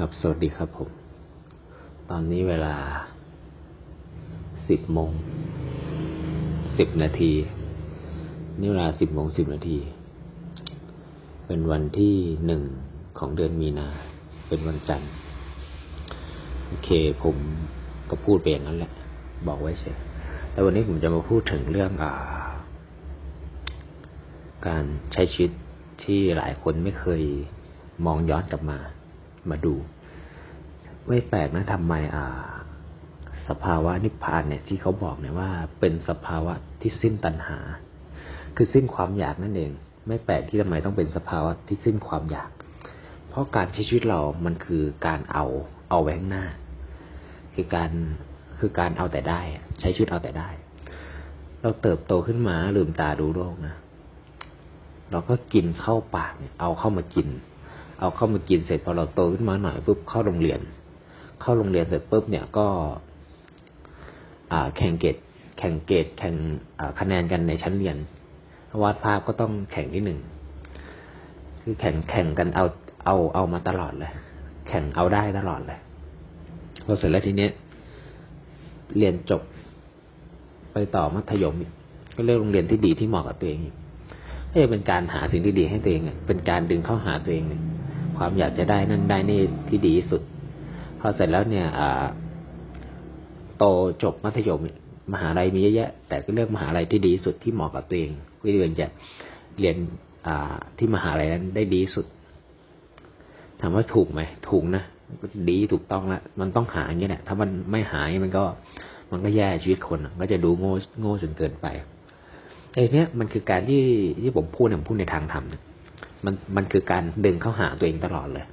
ครับสวัสดีครับผม ตอนนี้เวลาสิบโมงสิบนาที นี่เวลาสิบโมงสิบนาที เป็นวันที่หนึ่งของเดือนมีนา เป็นวันจันทร์ โอเคผมก็พูดไปอย่างนั้นแหละ บอกไว้เฉยแต่วันนี้ผมจะมาพูดถึงเรื่องอาการใช้ชีวิตที่หลายคนไม่เคยมองย้อนกลับมา มาดู ไม่แปลกนะทำไมอ่า สภาวะนิพพานเนี่ยที่เขาบอกเนี่ยว่า เป็นสภาวะที่สิ้นตัณหา คือสิ้นความอยากนั่นเอง ไม่แปลกที่ทำไมต้องเป็นสภาวะที่สิ้นความอยาก เพราะการใช้ชีวิตเรามันคือการเอาเอาไว้ข้างหน้า คือการคือการเอาแต่ได้ ใช้ชีวิตเอาแต่ได้ เราเติบโตขึ้นมาลืมตาดูโลกนะเราก็กินเข้าปากเนี่ยเอาเข้ามากิน เอาเข้ามากินเสร็จพอเราโตขึ้นมาหน่อยปุ๊บเข้าโรงเรียน เข้าโรงเรียนเสร็จปุ๊บเนี่ยก็ อ่าแข่งเกรดแข่งเกรดแข่งคะแนนกันในชั้นเรียนวาดภาพก็ต้องแข่งที่หนึ่งคือแข่งแข่งกันเอาเอาเอามาตลอดเลย แข่งเอาได้ตลอดเลยพอเสร็จแล้วทีเนี้ยเรียนจบไปต่อมัธยม ก็เลือกโรงเรียนที่ดีที่เหมาะกับตัวเองอีกก็จะเป็นการหาสิ่งที่ดีให้ตัวเองเป็นการดึงเข้าหาตัวเอง ความอยากจะได้นั่นได้นี่ที่ดีที่สุดพอเสร็จแล้วเนี่ยโตจบมัธยมมหาลัยมีเยอะแยะ แต่ก็เลือกมหาลัยที่ดีที่สุดที่เหมาะกับตัวเองเพื่อที่จะเรียนที่มหาลัยนั้นได้ดีที่สุดถามว่าถูกไหมถูกนะดีถูกต้องล้วมันต้องหาอย่างนี้แหละถ้ามันไม่หายมันก็มันก็แย่ชีวิตคนก็จะดูโง่โง่จนเกินไปไอ้นี้มันคือการที่ที่ผมพูดเนี่ยผมพูดในทางธรรม มันมันคือการดึงเข้าหาตัวเองตลอดเลย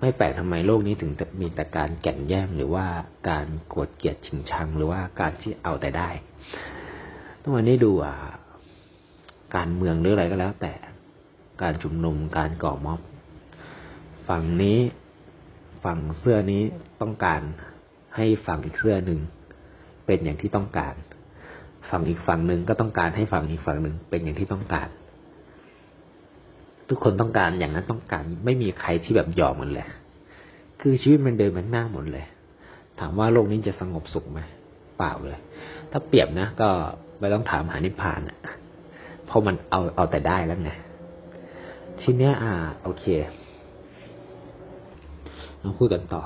ไม่แปลกทำไมโลกนี้ถึงมีแต่การแก่งแย่งหรือว่าการกรธเกลียดชิงชังหรือว่าการที่เอาแต่ได้ต้องวันนี้ดูอ่าการเมืองหรืออะไรก็แล้ว แต่การชุมนุมการก่อม็อบ ฝั่งนี้ฝั่งเสื้อนี้ต้องการให้ฝั่งอีกเสื้อหนึ่งเป็นอย่างที่ต้องการ ฝั่งอีกฝั่งหนึ่งก็ต้องการให้ฝั่งอีกฝั่งหนึ่งเป็นอย่างที่ต้องการ ทุกคนต้องการอย่างนั้นต้องการไม่มีใครที่แบบยอมมันเลย คือชีวิตมันเดินมันหน้าหมดเลย ถามว่าโลกนี้จะสงบสุขไหมเปล่าเลย ถ้าเปรียบนะ ก็ไม่ต้องถามหานิพพานอะเพราะมันเอาเอาแต่ได้แล้วไงทีเนี้ยอ่า โอเคมาพูดกันต่อ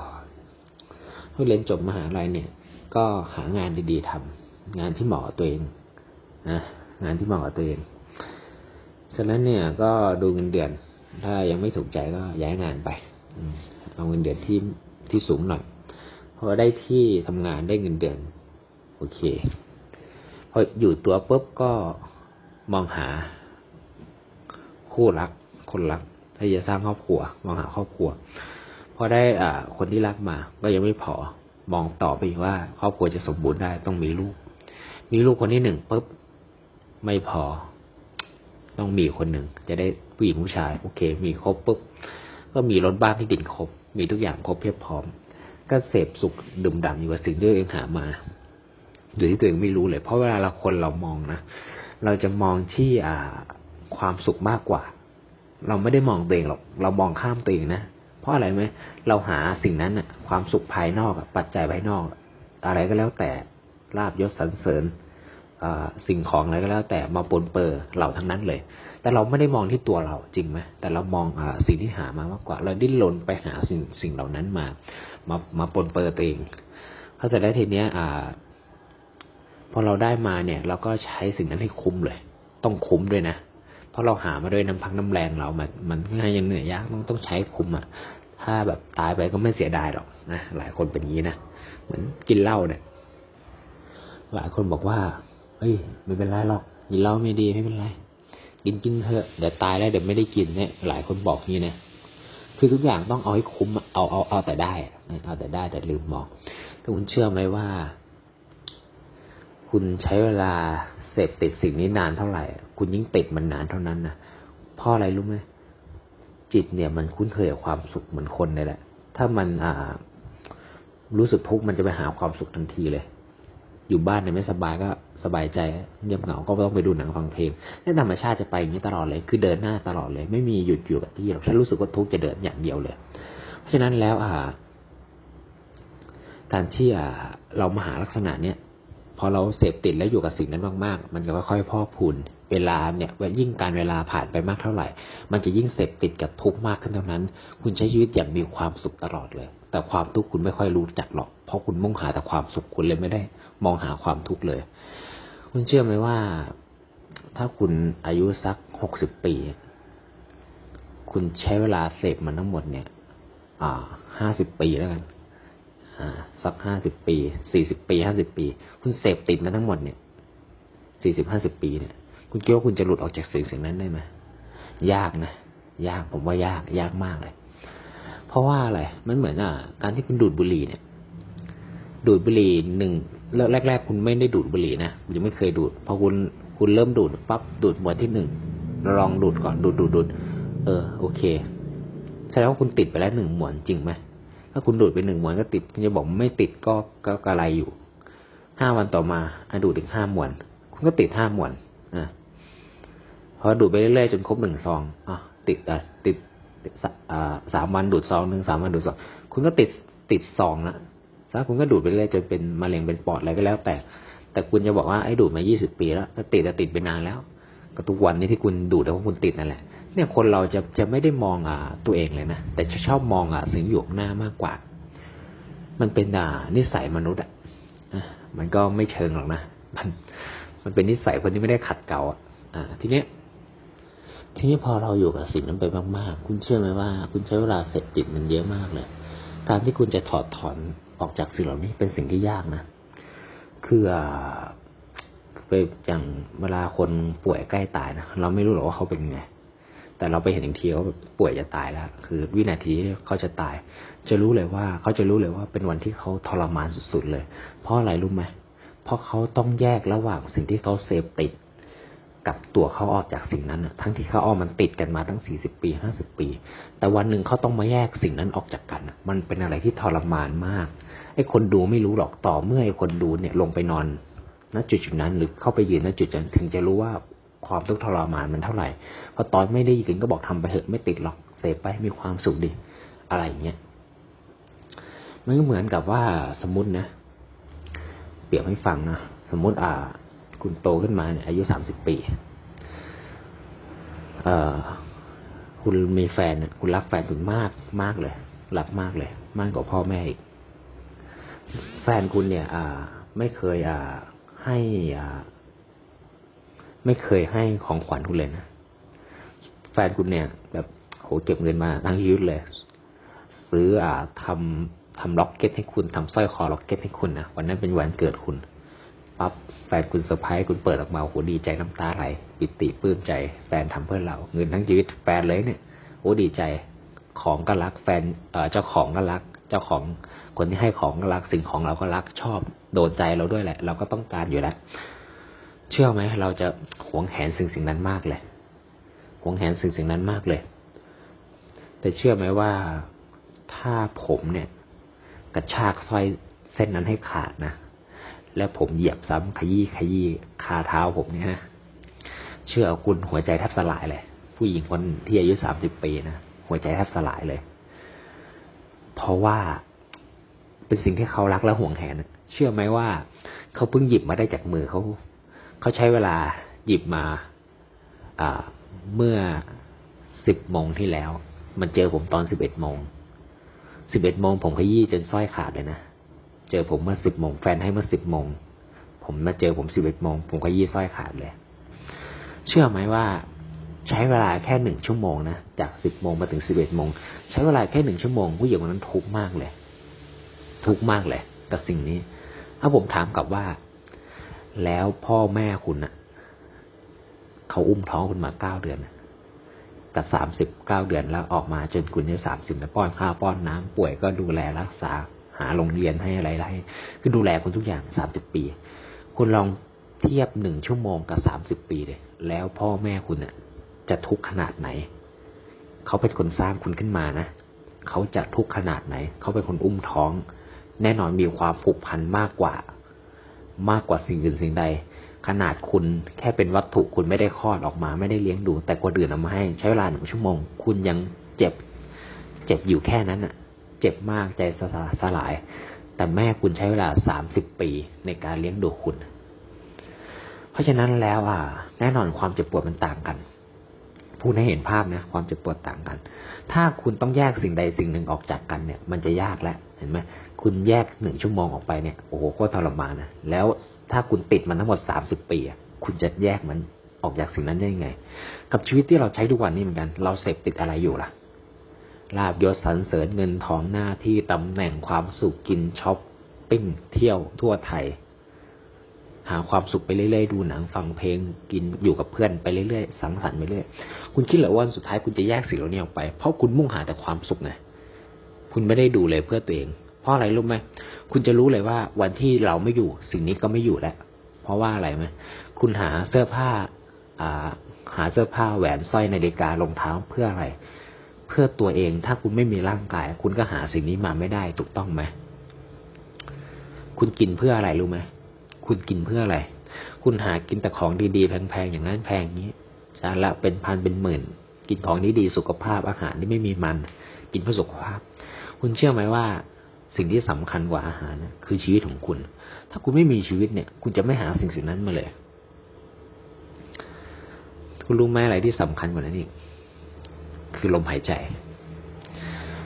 เมื่อเรียนจบมหาลัยเนี่ย ก็หางานดีๆทำงานที่เหมาะกับตัวเองนะงานที่เหมาะกับตัวเอง ฉะนั้นเนี่ยก็ดูเงินเดือน ถ้ายังไม่ถูกใจก็ย้ายงานไปเอาเงินเดือนที่ที่สูงหน่อยพอได้ที่ทำงานได้เงินเดือน โอเค พออยู่ตัวปุ๊บก็มองหา คู่รัก คนรักถ้าจะสร้างครอบครัว มองหาครอบครัวพอได้อ่า คนที่รักมา ก็ยังไม่พอมองต่อไปว่า ครอบครัวจะสมบูรณ์ได้ต้องมีลูก มีลูกคนที่หนึ่งปุ๊บไม่พอ ต้องมีคนหนึ่งจะได้ผู้หญิงผู้ชายโอเค มีครบปุ๊บก็มีรถบ้านที่ดินครบ มีทุกอย่างครบเพียบพร้อม ก็เสพสุขดื่มด่ำอยู่กับสิ่งที่ตัวเองหามาโดยที่ตัวเองไม่รู้เลย เพราะเวลาเราคนเรามองนะเราจะมองที่อ่าความสุขมากกว่า เราไม่ได้มองตัวเองหรอกเรามองข้ามตัวเองนะเพราะอะไรไหมเราหาสิ่งนั้นอะความสุขภายนอกปัจจัยภายนอก อะไรก็แล้วแต่ลาบยศสรรเสริญ สิ่งของอะไรก็แล้ว แต่มาปนเปื้อเราทั้งนั้นเลย แต่เราไม่ได้มองที่ตัวเราจริงไหมแต่เรามองอสิ่งที่หามามากกว่า เราดิ้นรนไปหาสิ่งสิ่งเหล่านั้นมา มามาปนเปื้อตัวเองพอเสร็จแล้ทีเนี้ยอ่าพอเราได้มาเนี่ย เราก็ใช้สิ่งนั้นให้คุ้มเลย ต้องคุ้มด้วยนะเพราะเราหามาด้วยน้ำพักน้ำแรงเรา มันมันง่ายยังเหนื่อยยากต้องต้องใช้คุ้มอะถ้าแบบตายไปก็ไม่เสียดายหรอกนะหลายคนเป็นอย่างนี้นะเหมือนกินเหล้าเนี่ย หลายคนบอกว่า เฮ้ยไม่เป็นไรหรอกกินเหล้าไม่ดีไม่เป็นไรกินกินเถอะเดี๋ยวตายแล้วเดี๋ยวไม่ได้กินเนี่ยหลายคนบอกงี้นะคือทุกอย่างต้องเอาให้คุ้มเอาเอาเอาแต่ได้เอาแต่ได้แต่ลืมมองถ้าคุณเชื่อไหมว่า คุณใช้เวลาเสพติดสิ่งนี้นานเท่าไหร่ คุณยิ่งติดมันนานเท่านั้นนะเพราะอะไรรู้ไหมจิตเนี่ยมันคุ้นเคยกับความสุขเหมือนคนเลยแหละ ถ้ามันอ่า รู้สึกทุกข์มันจะไปหาความสุขทันทีเลย อยู่บ้านเนี่ยไม่สบายก็สบายใจเงียบเหงาก็ต้องไปดูหนังฟังเพลงนี่ธรรมชาติจะไปอย่างนี้ตลอดเลย คือเดินหน้าตลอดเลย ไม่มีหยุดอยู่กับที่หรอกถ้ารู้สึกว่าทุกข์จะเดินอย่างเดียวเลย เพราะฉะนั้นแล้วอ่า การที่อ่าเรามาหาลักษณะเนี้ยพอเราเสพติดแล้วอยู่กับสิ่งนั้นมากๆ มันก็ค่อยๆพอกพูนเวลาเนี่ยยิ่งการเวลาผ่านไปมากเท่าไหร่ มันจะยิ่งเสพติดกับทุกข์มากขึ้นเท่านั้น คุณใช้ชีวิตอย่างมีความสุขตลอดเลย แต่ความทุกข์คุณไม่ค่อยรู้จักหรอก เพราะคุณมุ่งหาแต่ความสุขคุณเลยไม่ได้มองหาความทุกข์เลย คุณเชื่อไหมว่า ถ้าคุณอายุสักหกสิบปี คุณใช้เวลาเสพมันทั้งหมดเนี่ย อ่าห้าสิบปีแล้วกันสักห้าสิบปีสี่สิบปีห้าสิบปี คุณเสพติดมาทั้งหมดเนี่ยสี่สิบห้าสิบปีเนี่ย คุณคิดว่าคุณจะหลุดออกจากสิ่งสิ่งนั้นได้ไหมยากนะยากผมว่ายากยากมากเลย เพราะว่าอะไรมันเหมือนอะ การที่คุณดูดบุหรี่เนี่ย ดูดบุหรี่หนึ่งแรกๆ คุณไม่ได้ดูดบุหรี่นะยังไม่เคยดูดพอคุณคุณเริ่มดูดปั๊บดูดหมวนที่หนึ่งลองดูดก่อนดูดดูดดูดเออ โอเคแสดงว่าคุณติดไปแล้วหนึ่งหมวนจริงไหมถ้าคุณดูดไปหนึ่งหมวนก็ติดคุณจะบอกไม่ติดก็ก็กระไรอยู่ห้าวันต่อมาอดูดอีกห้าหมวน คุณก็ติดห้าหมวนอะพอดูดไปเรื่อยๆจนครบหนึ่งซองอะติดอะติดสามวันดูดซองหนึ่งสามวันดูดซอง คุณก็ติดติดซองนะ ถ้าคุณก็ดูดไปเรื่อยจนเป็นมะเร็งเป็นปอดอะไรก็แล้ว แต่ แต่คุณจะบอกว่าไอ้ดูดมายี่สิบปีแล้วติดติดไปนานแล้ว ก็ทุกวันนี้ที่คุณดูดแล้วคุณติดนั่นแหละ เนี่ยคนเราจะจะไม่ได้มองอ่าตัวเองเลยนะ แต่ชอบมองอะสิ่งอยู่หน้ามากกว่า มันเป็นอ่านิสัยมนุษย์อะมันก็ไม่เชิงหรอกนะ มันมันเป็นนิสัยคนที่ไม่ได้ขัดเกลาอ่าทีเนี้ยทีนี้พอเราอยู่กับสิ่งนั้นไปมากๆ คุณเชื่อไหมว่า คุณใช้เวลาเสพติดมันเยอะมากเลย การที่คุณจะถอดถอน ออกจากสิ่งเหล่านี้เป็นสิ่งที่ยากนะ คือไปอย่างเวลาคนป่วยใกล้ตายนะเราไม่รู้หรอกว่าเขาเป็นไง แต่เราไปเห็นอีกทีเขาป่วยจะตายแล้ว คือวินาทีเขาจะตาย จะรู้เลยว่าเขาจะรู้เลยว่าเป็นวันที่เขาทรมานสุดๆเลย เพราะอะไรรู้ไหมเพราะเขาต้องแยกระหว่างสิ่งที่เขาเสพติด กับตัวเขาออกจากสิ่งนั้นทั้งที่เขาอ้อมันติดกันมาทั้งสี่สิบปีห้าสิบปี แต่วันหนึ่งเขาต้องมาแยกสิ่งนั้นออกจากกัน มันเป็นอะไรที่ทรมานมากไอ้คนดูไม่รู้หรอกต่อเมื่อไอ้คนดูเนี่ยลงไปนอนณจุดจุดนั้นหรือเข้าไปยืนณจุดนั้นถึงจะรู้ว่าความทุกข์ทรมานมันเท่าไหร่พอตอนไม่ได้ยินก็บอกทำไปเถอะไม่ติดหรอกเสพไปมีความสุขดีอะไรอย่างเงี้ยมันก็เหมือนกับว่าสมมตินะ เปรียบให้ฟังนะสมมติอ่า คุณโตขึ้นมาเนี่ยอายุสามสิบปี เอ่อ คุณมีแฟนคุณรักแฟนคุณมากมากเลยรักมากเลย มากกว่าพ่อแม่อีก แฟนคุณเนี่ย อ่า ไม่เคย อ่า ให้อ่า ไม่เคยให้ของขวัญคุณเลยนะแฟนคุณเนี่ย แบบโหเก็บเงินมาทั้งชีวิตเลย ซื้ออ่าทำทำล็อกเก็ตให้คุณทำสร้อยคอล็อกเก็ตให้คุณนะวันนั้นเป็นวันเกิดคุณปั๊บ แฟนคุณเซอร์ไพรส์คุณเปิดออกมาโหดีใจน้ำตาไหลปิติปลื้มใจ แฟนทำเพื่อเรา เงินทั้งชีวิตแฟนเลยเนี่ยโอ้ดีใจของก็รักแฟนเจ้าของก็รัก เจ้าของคนที่ให้ของก็รักสิ่งของเราก็รักชอบโดนใจเราด้วยแหละ เราก็ต้องการอยู่แล้วเชื่อไหมเราจะหวงแหนสิ่งสิ่งนั้นมากเลยหวงแหนสิ่งสิ่งนั้นมากเลย แต่เชื่อไหมว่าถ้าผมเนี่ย กระชากสร้อยเส้นนั้นให้ขาดนะ แล้วผมเหยียบซ้ำขยี้ขยี้คาเท้าผมเนี่ยนะเชื่อคุณหัวใจแทบสลายเลย ผู้หญิงคนที่อายุสามสิบปีนะหัวใจแทบสลายเลย เพราะว่าเป็นสิ่งที่เขารักและห่วงแหน เชื่อไหมว่า เขาเพิ่งหยิบมาได้จากมือเขา เขาใช้เวลาหยิบมาเมื่อสิบโมงที่แล้ว มันเจอผมตอนสิบเอ็ดโมงสิบเอ็ดโมงผมขยี้จนสร้อยขาดเลยนะ เจอผมเมื่อสิบโมงแฟนให้เมื่อสิบโมง ผมมาเจอผมสิบเอ็ดโมง ผมขยี้สร้อยขาดเลย เชื่อไหมว่าใช้เวลาแค่หนึ่งชั่วโมงนะจากสิบโมงมาถึงสิบเอ็ดโมง ใช้เวลาแค่หนึ่งชั่วโมงผู้หญิงคนนั้นทุกข์มากเลย ทุกข์มากเลยกับสิ่งนี้ ถ้าผมถามกลับว่า แล้วพ่อแม่คุณน่ะเขาอุ้มท้องคุณมาเก้าเดือนกับสามสิบเก้าเดือนแล้วออกมาจนคุณเนี่ยสามสิบแล้วป้อนข้าวป้อนน้ำป่วยก็ดูแลรักษา หาโรงเรียนให้อะไรให้คือดูแลคุณทุกอย่างสามสิบปี คุณลองเทียบหนึ่งชั่วโมงกับสามสิบปีเลยแล้วพ่อแม่คุณน่ะ จะทุกข์ขนาดไหน เขาเป็นคนสร้างคุณขึ้นมานะเขาจะทุกข์ขนาดไหน เขาเป็นคนอุ้มท้อง แน่นอนมีความผูกพันมากกว่า มากกว่าสิ่งอื่นสิ่งใด ขนาดคุณแค่เป็นวัตถุคุณไม่ได้คลอดออกมา ไม่ได้เลี้ยงดู แต่คนอื่นเอามาให้ ใช้เวลาหนึ่งชั่วโมง คุณยังเจ็บ เจ็บอยู่แค่นั้นอะ เจ็บมากใจสลายสลาย แต่แม่คุณใช้เวลาสามสิบปีในการเลี้ยงดูคุณ เพราะฉะนั้นแล้วอะแน่นอนความเจ็บปวดมันต่างกันพูดให้เห็นภาพนะความเจ็บปวดต่างกัน ถ้าคุณต้องแยกสิ่งใดสิ่งหนึ่งออกจากกันเนี่ย มันจะยากแล้วเห็นไหมคุณแยกหนึ่งชั่วโมงออกไปเนี่ยโอ้โหโคตรทรมานนะแล้วถ้าคุณติดมันทั้งหมดสามสิบปีคุณจะแยกมันออกจากสิ่งนั้นได้ยังไง กับชีวิตที่เราใช้ทุกวันนี้เหมือนกัน เราเสพติดอะไรอยู่ล่ะ ลาบยศสรรเสริญเงินทองหน้าที่ตำแหน่งความสุขกินช็อปปิ้งเที่ยวทั่วไทย หาความสุขไปเรื่อยๆ ดูหนังฟังเพลงกินอยู่กับเพื่อนไปเรื่อยๆสังสรรค์ไปเรื่อยคุณคิดเหรอว่าสุดท้ายคุณจะแยกสิ่งเหล่านี้ออกไป เพราะคุณมุ่งหาแต่ความสุขไงคุณไม่ได้ดูเลยเพื่อตัวเอง เพราะอะไรรู้ไหมคุณจะรู้เลยว่าวันที่เราไม่อยู่สิ่งนี้ก็ไม่อยู่แล้วเพราะว่าอะไรไหมคุณหาเสื้อผ้าอ่าหาเสื้อผ้าแหวนสร้อยนาฬิการองเท้าเพื่ออะไร เพื่อตัวเอง ถ้าคุณไม่มีร่างกาย คุณก็หาสิ่งนี้มาไม่ได้ถูกต้องไหมคุณกินเพื่ออะไรรู้ไหมคุณกินเพื่ออะไร คุณหากินแต่ของดีๆ แพงๆอย่างนั้นแพงอย่างนี้จานละเป็นพันเป็นหมื่น กินของดีๆสุขภาพอาหารที่ไม่มีมัน กินเพื่อสุขภาพ คุณเชื่อไหมว่า สิ่งที่สำคัญกว่าอาหารนะคือชีวิตของคุณ ถ้าคุณไม่มีชีวิตเนี่ย คุณจะไม่หาสิ่งสิ่งนั้นมาเลย คุณรู้ไหมอะไรที่สำคัญกว่านั้นอีก คือลมหายใจ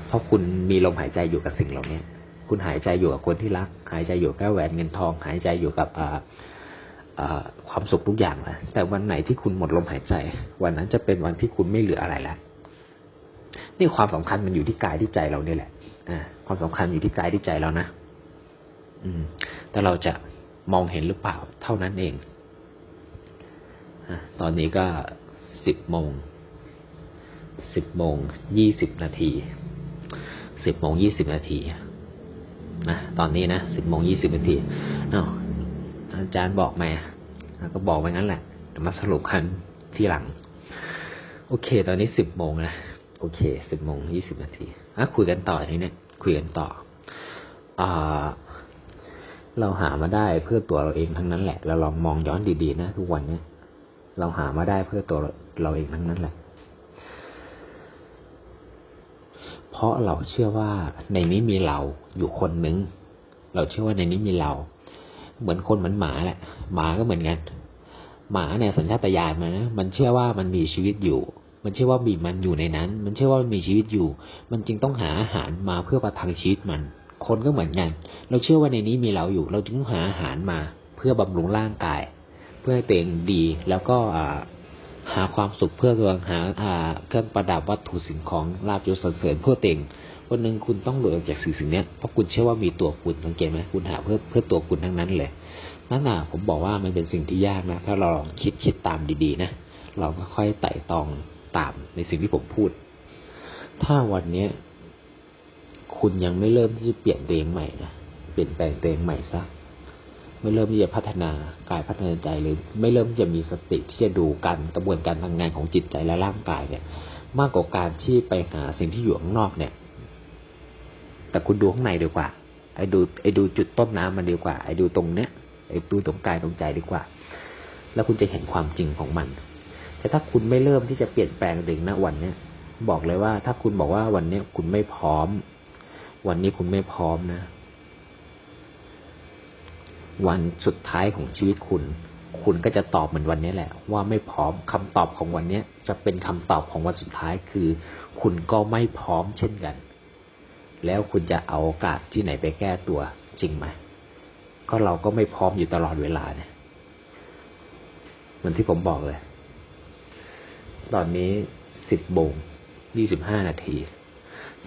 เพราะคุณมีลมหายใจอยู่กับสิ่งเหล่านี้คุณหายใจอยู่กับคนที่รัก หายใจอยู่กับแหวนเงินทอง หายใจอยู่กับความสุขทุกอย่างนะแต่วันไหนที่คุณหมดลมหายใจ วันนั้นจะเป็นวันที่คุณไม่เหลืออะไรแล้วนี่ความสำคัญมันอยู่ที่กายที่ใจเราเนี่ยแหละอ่าความสำคัญอยู่ที่กายที่ใจเรานะอืม แต่เราจะมองเห็นหรือเปล่า เท่านั้นเองอตอนนี้ก็สิบโมง สิบโมงยี่สิบนาทีสิบโมงยี่สิบนาทีนะตอนนี้นะสิบโมงยี่สิบนาทีอาอาจารย์บอกมาก็บอกไปงั้นแหละเดี๋ยวมาสรุปกันที่หลัง โอเค ตอนนี้สิบโมงนะโอเคสิบโมงยี่สิบนาทีอะคุยกันต่อทีเนี้คุยกันต่ออ่าเราหามาได้เพื่อตัวเราเองทั้งนั้นแหละ เราลองมองย้อนดีๆนะทุกวันเนี้เราหามาได้เพื่อตัวเราเองทั้งนั้นแหละเพ ราะเราเชื่อว่าในนี้มีเราอยู่คนหนึ่งเราเชื่อว่าในนี้มีเรา เหมือนคนเหมือนหมาแหละ หมาก็เหมือนกัน หมาเนี่ยสัญชาตญาณมันนะมันเชื่อว่ามันมีชีวิตอยู่ มันเชื่อว่ามีมันอยู่ในนั้น มันเชื่อว่ามันมีชีวิตอยู่ มันจึงต้องหาอาหารมาเพื่อประทังชีวิตมัน คนก็เหมือนกัน เราเชื่อว่าในนี้มีเราอยู่ เราจึงหาอาหารมา เพื่อบำรุงร่างกาย เพื่อให้ตัวเองดีแล้วก็ หาความสุขเพื่อตัวหาเครื่องประดับวัตถุสิ่งของลาบยศเสริญเพื่อเต็งวันหนึ่งคุณต้องหลุดออกจากสิ่งสิ่งนี้เพราะคุณเชื่อว่ามีตัวคุณสังเกตไหมคุณหาเพื่อเพื่อตัวคุณทั้งนั้นเลยนั่นน่ะผมบอกว่ามันเป็นสิ่งที่ยากนะถ้าเราลองคิดคิดตามดีๆนะเราก็ค่อยไต่ตองตามในสิ่งที่ผมพูด ถ้าวันเนี้ยคุณยังไม่เริ่มที่จะเปลี่ยนตัวเองใหม่นะเปลี่ยนแปลงตัวเองใหม่ซะ ไม่เริ่มที่จะพัฒนากายพัฒนาใจหรือไม่เริ่มที่จะมีสติที่จะดูการกระบวนการทำงานของจิตใจและร่างกายเนี่ย มากกว่าการที่ไปหาสิ่งที่อยู่ข้างนอกเนี่ย แต่คุณดูข้างในดีกว่า ไอ้ดูไอ้ดูจุดต้นน้ำมันดีกว่า ไอ้ดูตรงเนี้ยไอ้ดูตรงกายตรงใจดีกว่า แล้วคุณจะเห็นความจริงของมัน แต่ถ้าคุณไม่เริ่มที่จะเปลี่ยนแปลงถึงนะวันเนี้ยบอกเลยว่าถ้าคุณบอกว่าวันเนี้ยคุณไม่พร้อม วันนี้คุณไม่พร้อมนะ วันสุดท้ายของชีวิตคุณ คุณก็จะตอบเหมือนวันนี้แหละ ว่าไม่พร้อมคำตอบของวันนี้จะเป็นคำตอบของวันสุดท้ายคือ คุณก็ไม่พร้อมเช่นกัน แล้วคุณจะเอาโอกาสที่ไหนไปแก้ตัวจริงไหมก็เราก็ไม่พร้อมอยู่ตลอดเวลาเนี่ยเหมือนที่ผมบอกเลย ตอนนี้สิบโมงยี่สิบห้านาที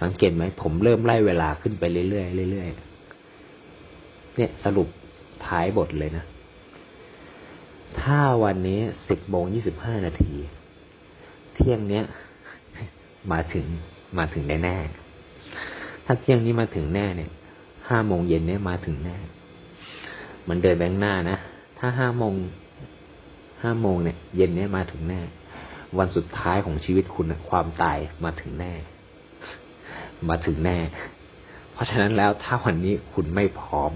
สังเกตไหมผมเริ่มไล่เวลาขึ้นไปเรื่อยๆเรื่อยๆเนี่ยสรุป ท้ายบทเลยนะ ถ้าวันนี้สิบโมงยี่สิบห้านาที เที่ยงเนี้ยมาถึงมาถึงแน่แน่ถ้าเที่ยงนี้มาถึงแน่เนี่ยห้าโมงเย็นเนี้ยมาถึงแน่มันเดินแบงหน้านะ ถ้าห้าโมงห้าโมงเนี่ย เย็นเนี้ยมาถึงแน่ วันสุดท้ายของชีวิตคุณความตายมาถึงแน่ มาถึงแน่ เพราะฉะนั้นแล้วถ้าวันนี้คุณไม่พร้อม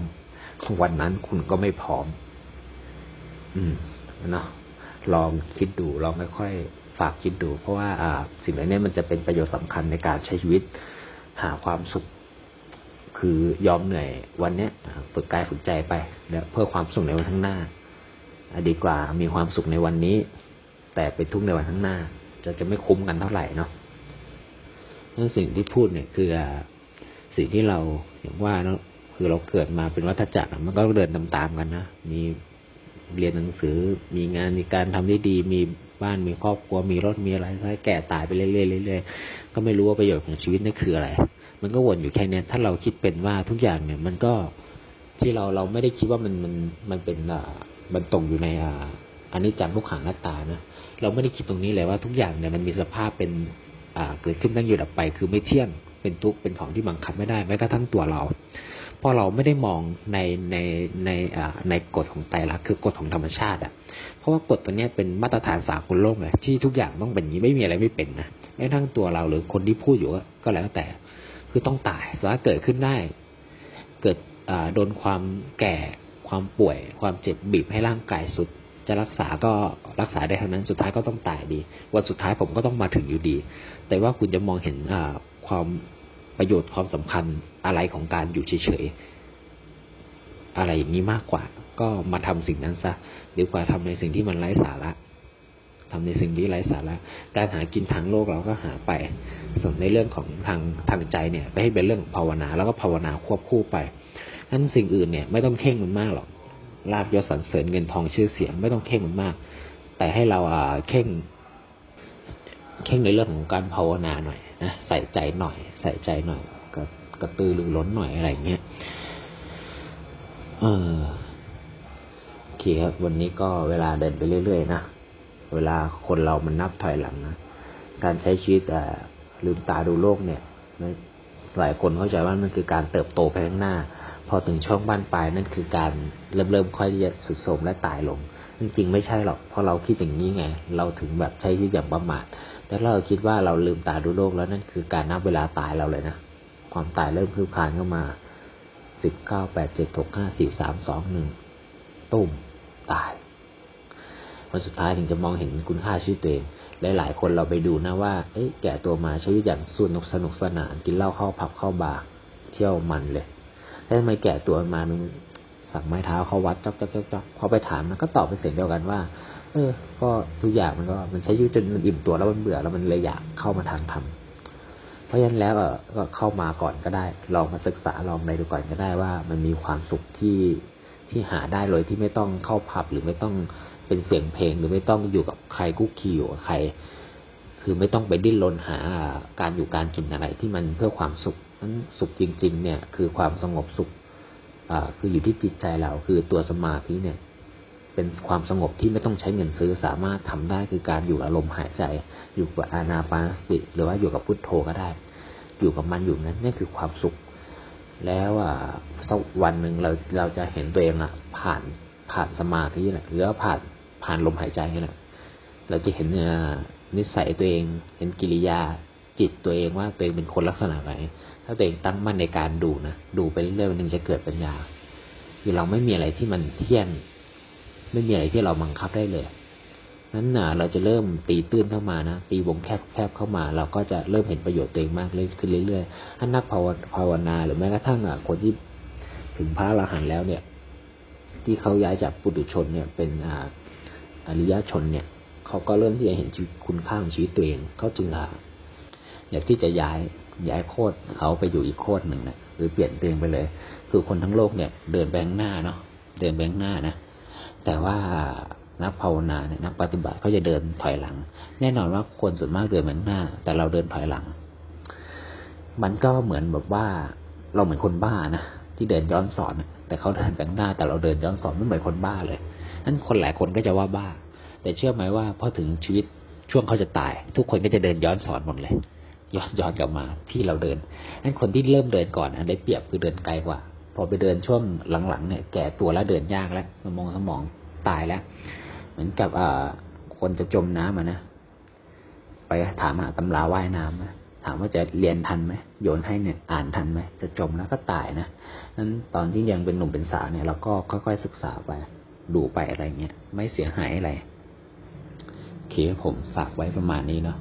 วันนั้นคุณก็ไม่พร้อม อืมเนาะลองคิดดูลองค่อยๆฝากคิดดู เพราะว่า อ่า สิ่งเหล่านี้มันจะเป็นประโยชน์สำคัญในการใช้ชีวิต หาความสุข คือยอมเหนื่อยวันเนี้ยฝึกกายฝึกใจไปแล้วเพื่อความสุขในวันข้างหน้าดีกว่ามีความสุขในวันนี้ แต่ไปทุกข์ในวันข้างหน้า จะจะไม่คุ้มกันเท่าไหร่เนาะนั่นสิ่งที่พูดเนี่ยคือสิ่งที่เราอย่างว่าเนาะ คือเราเกิดมาเป็นวัฏจักรมันก็เดินตามๆกันนะมีเรียนหนังสือ มีงานมีการทำได้ดี มีบ้านมีครอบครัวมีรถมีอะไรถ้าแก่ตายไปเรื่อยๆเรื่อยๆก็ไม่รู้ว่าประโยชน์ของชีวิตนั่นคืออะไร มันก็วนอยู่แค่นี้ถ้าเราคิดเป็นว่าทุกอย่างเนี่ย มันก็ที่เราเราไม่ได้คิดว่ามันมันมันเป็นอ่ามันตรงอยู่ในอ่าอันนี้จังทุกขังหน้าตานะเราไม่ได้คิดตรงนี้เลยว่าทุกอย่างเนี่ยมันมีสภาพเป็นอ่าเกิดขึ้นตั้งอยู่ดับไป คือไม่เที่ยงเป็นทุกข์เป็นของที่บังคับไม่ได้แม้กระทั่งตัวเรา พอเราไม่ได้มองในในในอ่าในกฎของไตรลักษณ์คือกฎของธรรมชาติอะ เพราะว่ากฎตัวนี้เป็นมาตรฐานสากลโลกเลยที่ทุกอย่างต้องเป็นอย่างนี้ไม่มีอะไรไม่เป็นนะแม้ทั้งตัวเราหรือคนที่พูดอยู่ก็แล้วแต่ คือต้องตายสามารถเกิดขึ้นได้ เกิดอ่าโดนความแก่ความป่วย ความเจ็บบีบให้ร่างกายสุด จะรักษาก็รักษาได้เท่านั้นสุดท้ายก็ต้องตายดี วันสุดท้ายผมก็ต้องมาถึงอยู่ดี แต่ว่าคุณจะมองเห็นความ ประโยชน์ความสำคัญอะไรของการอยู่เฉยๆอะไรอย่างนี้มากกว่า ก็มาทำสิ่งนั้นซะดีกว่าทำในสิ่งที่มันไร้สาระทำในสิ่งที่ไร้สาระ การหากินทางโลกเราก็หาไป ส่วนในเรื่องของทางทางใจเนี่ยไปให้เป็นเรื่องภาวนา แล้วก็ภาวนาควบคู่ไปนั้นสิ่งอื่นเนี่ยไม่ต้องเข่งมันมากหรอก ลาบยศสรรเสริญเงินทองชื่อเสียงไม่ต้องเข่งมันมาก แต่ให้เราอ่าเข่งเข่งในเรื่องของการภาวนาหน่อย นะใส่ใจหน่อย ใส่ใจหน่อยก็กระตือรือร้นหน่อยอะไรเงี้ยเออโอเคครับวันนี้ก็เวลาเดินไปเรื่อยๆนะเวลาคนเรามันนับถอยหลังนะการใช้ชีวิตแต่ลืมตาดูโลกเนี่ยหลายคนเข้าใจว่ามันคือการเติบโตไปข้างหน้า พอถึงช่วงบ้านปลายนั่นคือการเริ่มเริ่มค่อยที่จะสุดโทมและตายลง จริงๆไม่ใช่หรอกเพราะเราคิดอย่างนี้ไง เราถึงแบบใช้ชีวิตอย่างประมาทแต่เราคิดว่าเราลืมตาดูโลกแล้วนั่นคือการนับเวลาตายเราเลยนะความตายเริ่มคืบคลานเข้ามาสิบเก้าแปดเจ็ดหกห้าสี่สามสองหนึ่งตุ้มตายวันสุดท้ายถึงจะมองเห็นคุณค่าชีวิตตัวเองหลายๆคนเราไปดูนะว่าเอ๊ะแก่ตัวมาชีวิตอย่างสนุกสนุกสนานกินเหล้าเข้าผับเข้าบาร์เที่ยวมันเลยแต่ทำไมแก่ตัวมามัน สั่งไม้เท้าเขาวัดจ๊อกจ๊อกจ๊อกพอไปถามมันก็ตอบเป็นเสียงเดียวกันว่า เออ ก็ทุกอย่างมันก็มันใช้ชีวิตจนมันอิ่มตัวแล้วมันเบื่อแล้วมันเลยอยากเข้ามาทางธรรมเพราะฉะนั้นแล้วก็เข้ามาก่อนก็ได้ ลองมาศึกษาลองในดูก่อนก็ได้ว่า มันมีความสุขที่ที่หาได้เลยที่ไม่ต้องเข้าผับหรือไม่ต้องเป็นเสียงเพลง หรือไม่ต้องอยู่กับใครกุ๊กคีอยู่กับใคร คือไม่ต้องไปดิ้นรนหาการอยู่การกินอะไรที่มันเพื่อความสุขนั้นสุขจริง ๆ เนี่ย คือความสงบสุข คืออยู่ที่จิตใจเราคือตัวสมาธิเนี่ย เป็นความสงบที่ไม่ต้องใช้เงินซื้อสามารถทำได้คือการอยู่อารมณ์หายใจ อยู่กับอานาปานสติ หรือว่าอยู่กับพุทโธก็ได้ อยู่กับมันอยู่นั้นนี่คือความสุข แล้วอะสักวันหนึ่งเราเราจะเห็นตัวเองอะ ผ่านผ่านสมาธิแหละหรือว่าผ่านผ่านลมหายใจนี่แหละเราจะเห็นนิสัยตัวเอง เห็นกิริยา จิตตัวเองว่าตัวเองเป็นคนลักษณะไหน ถ้าตัวเองตั้งมั่นในการดูนะ ดูไปเรื่อยๆวันนึงจะเกิดปัญญา คือเราไม่มีอะไรที่มันเที่ยง ไม่มีอะไรที่เราบังคับได้เลย นั้นน่ะเราจะเริ่มตีตื้นเข้ามานะ ตีวงแคบแคบเข้ามา เราก็จะเริ่มเห็นประโยชน์ตัวเองมากขึ้นเรื่อยๆถ้านักภาวนาหรือแม้กระทั่งคนที่ถึงพระอรหันต์แล้วเนี่ย ที่เขาย้ายจากปุถุชนเนี่ยเป็นออริยชนเนี่ย เขาก็เริ่มที่จะเห็นคุณค่าของชีวิตตัวเอง เขาจึง อ่าอยากที่จะย้ายย้ายโคตรเขาไปอยู่อีกโคตรหนึ่งนะหรือเปลี่ยนเปลี่ยนไปเลย คือคนทั้งโลกเนี่ย เดินแบงหน้าเนาะเดินแบงหน้านะแต่ว่านักภาวนาเนี่ยนักปฏิบัติเขาจะเดินถอยหลัง แน่นอนว่าคนส่วนมากเดินแบงหน้า แต่เราเดินถอยหลัง มันก็เหมือนแบบว่าเราเหมือนคนบ้านะที่เดินย้อนสอน แต่เขาเดินแบงหน้า แต่เราเดินย้อนสอนไม่เหมือนคนบ้าเลยนั่นคนหลายคนก็จะว่าบ้า แต่เชื่อไหมว่าพอถึงชีวิตช่วงเขาจะตาย ทุกคนก็จะเดินย้อนสอนหมดเลย ย้อนย้อนกลับมาที่เราเดินนั้นคนที่เริ่มเดินก่อนได้เปรียบคือเดินไกลกว่า พอไปเดินช่วงหลังๆเนี่ยแก่ตัวแล้วเดินยากแล้วสมองสมองตายแล้ว เหมือนกับอ่าคนจะจมน้ำอะนะไปถามหาตำราว่ายน้ำนะถามว่าจะเรียนทันไหมโยนให้เนี่ยอ่านทันไหมจะจมแล้วก็ตายนะนั้นตอนที่ยังเป็นหนุ่มเป็นสาวเนี่ยเราก็ค่อยๆศึกษาไป ดูไปอะไรเงี้ยไม่เสียหายอะไรโอเคผมฝากไว้ประมาณนี้เนาะ